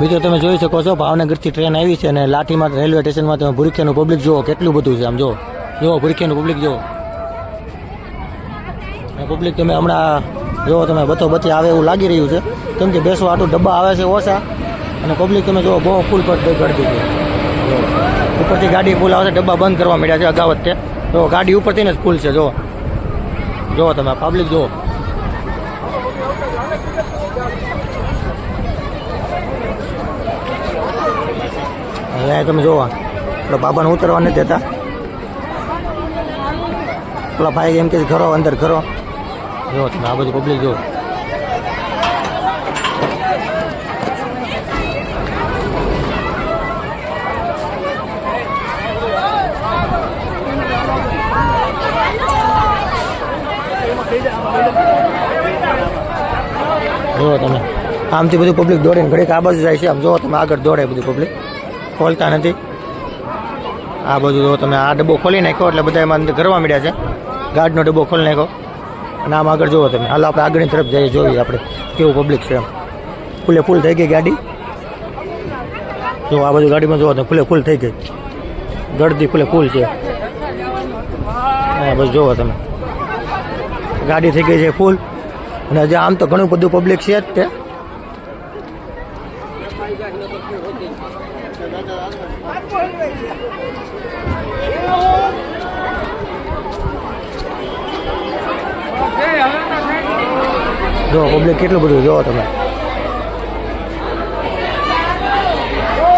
મિત્રો, તમે જોઈ શકો છો, ભાવનગરથી ટ્રેન આવી છે અને લાઠીમાં રેલવે સ્ટેશનમાં તમે ભૂરખિયાનું પબ્લિક જુઓ, કેટલું બધું છે આમ જુઓ. જુઓ, ભૂરખિયાનું પબ્લિક જુઓ. પબ્લિક તમે હમણાં જુઓ, તમે બતો બચી આવે એવું લાગી રહ્યું છે. કેમ કે બેસવા આટલું ડબ્બા આવે છે ઓછા, અને પબ્લિક તમે જુઓ, બહુ ફૂલ પર ગળતી છે. ઉપરથી ગાડી ફૂલ આવે છે, ડબ્બા બંધ કરવા માંડ્યા છે અગાઉ તે. તો ગાડી ઉપરથી જ ફૂલ છે, જુઓ. જુઓ તમે પબ્લિક જુઓ. અહીંયા તમે જોવા. પેલા બાબાને ઉતરવા નથી દેતા. પેલા ભાઈ એમ કે ઘરો, અંદર ઘરો. જો, તમે આ બધું પબ્લિક જો જુઓ તમે. આમથી બધું પબ્લિક દોડીને ઘડીક આ બાજુ જાય છે. આમ જુઓ તમે આગળ દોડે બધું પબ્લિક ખોલતા નથી. આ બધું જો તમે આ ડબ્બો ખોલી નાખ્યો એટલે બધા એમાં અંદર ગરવા મળ્યા છે. ગાર્ડનો ડબ્બો ખોલી નાખ્યો. અને આમ આગળ જુઓ તમે. હાલો, આપણે આગળની તરફ જઈએ, જોઈએ આપણે કેવું પબ્લિક છે એમ. ફૂલે ફૂલ થઈ ગઈ ગાડી? જો આ બધું ગાડીમાં જુઓ તો ફૂલે ફૂલ થઈ ગઈ. ગળદી ફૂલે ફૂલ છે. હા, બસ જુઓ તમે. ગાડી થઈ ગઈ છે ફૂલ અને હજી આમ તો ઘણું બધું પબ્લિક છે જ તે. જો પબ્લિક કેટલું બધું જોવો તમે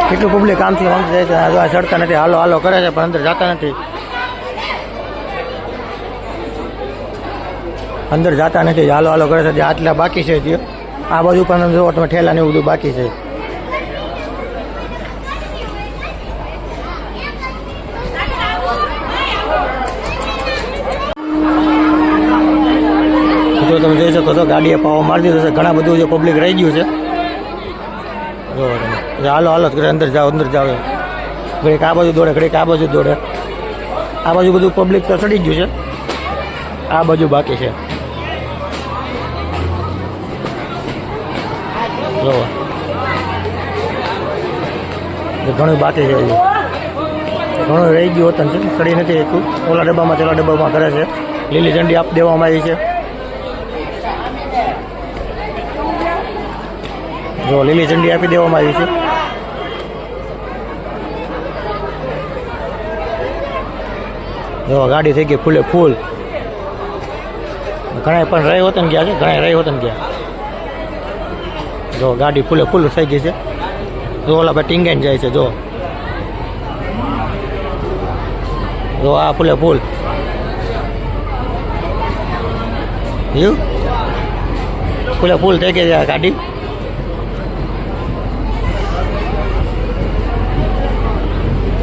કેટલું પબ્લિક આમથી આમથી જાય છે આ જો આ ચડતા નથી હાલો હાલો કરે છે પણ અંદર જતા નથી અંદર જતા નથી હાલો હાલો કરે છે જે આટલા બાકી છે હજી આ બાજુ પણ જો તમે ઠેલા ને એવું બધું બાકી છે જો તમે જોઈ શકો છો ગાડીએ પાવો મારી દીધો છે. ઘણા બધું જે પબ્લિક રહી ગયું છે. જો, હાલો હાલો અંદર જાઓ અંદર જાઓ. ઘડીક આ બાજુ દોડે, ઘડીક આ બાજુ દોડે. આ બાજુ બધું પબ્લિક તો ચડી ગયું છે. આ બાજુ બાકી છે. જો. ઘણું બાકી છે ઘણું રહી ગયું હતું ચડી નથી એટલું ઓલા ડબ્બામાં, પેલા ડબ્બામાં કરે છે. લીલી ઝંડી આપી દેવામાં આવી છે. જો લીલી ઝંડી આપી દેવામાં આવી છે. જો ગાડી થઈ ગઈ ફૂલે ફૂલ. ઘણા પણ રહી હોતન ગયા છે ઘણા રહી હોતન ગયા. જો ગાડી ફૂલે ફૂલ થઈ ગઈ છે. જો ઓલા ભાઈ ટીંગાઈને જાય છે, જો. જો આ ફૂલે ફૂલ. ફૂલે ફૂલ થઈ ગઈ છે આ ગાડી.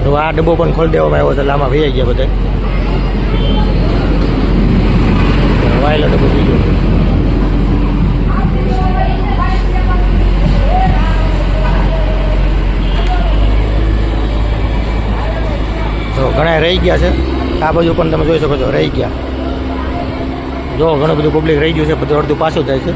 તો આ ડબ્બો પણ ખોલી દેવામાં આવ્યો એટલે આમાં ભૈયા ગયા બધા. વાયેલો ડબ્બો બીજો તો ઘણા રહી ગયા છે. આ બાજુ પણ તમે જોઈ શકો છો, રહી ગયા. જો ઘણું બધું પબ્લિક રહી ગયું છે, બધું અડધું પાછું જાય છે.